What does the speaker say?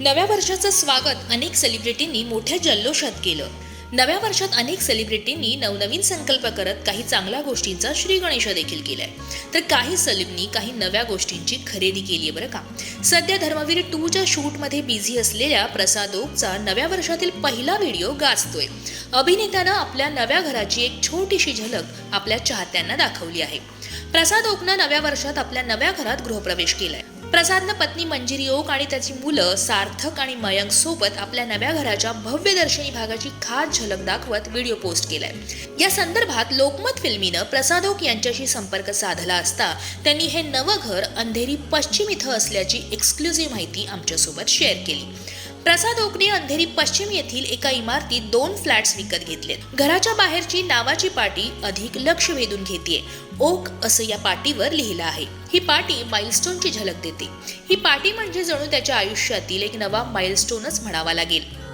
नव्या वर्षाचं स्वागत अनेक सेलिब्रिटींनी मोठ्या जल्लोषात केलं. नव्या वर्षात अनेक सेलिब्रिटींनी नवनवीन संकल्प करत काही चांगल्या गोष्टींचा श्री गणेश देखील केलाय. तर काही सलीबनी काही नव्या गोष्टींची खरेदी केली आहे बरं का? सध्या धर्मवीर टूच्या शूटमध्ये बिझी असलेल्या प्रसाद ओकचा नव्या वर्षातील पहिला व्हिडिओ गाजतोय. अभिनेत्यानं आपल्या नव्या घराची एक छोटीशी झलक आपल्या चाहत्यांना दाखवली आहे. प्रसाद ओकनं नव्या वर्षात आपल्या नव्या घरात गृहप्रवेश केलाय. प्रसादनं पत्नी मंजिरी ओक आणि त्याची मुलं सार्थक आणि मयंक सोबत आपल्या नव्या घराच्या भव्य दर्शनी भागाची खास झलक दाखवत व्हिडिओ पोस्ट केलाय. या संदर्भात लोकमत फिल्मीनं प्रसाद ओक यांच्याशी संपर्क साधला असता त्यांनी हे नवं घर अंधेरी पश्चिम इथं असल्याची एक्सक्लुझिव्ह माहिती आमच्यासोबत शेअर केली. प्रसाद ओकने अंधेरी पश्चिम येथील एका इमारतीत दोन फ्लॅट्स विकत घेतलेत घराच्या बाहेरची नावाची पाटी अधिक लक्ष वेधून घेते ओक असं या पाटीवर लिहिलं आहे. ही पाटी माइलस्टोनची झलक देते. ही पाटी म्हणजे जणू त्याच्या आयुष्यातील एक नवा माइलस्टोनच म्हणावा लागेल.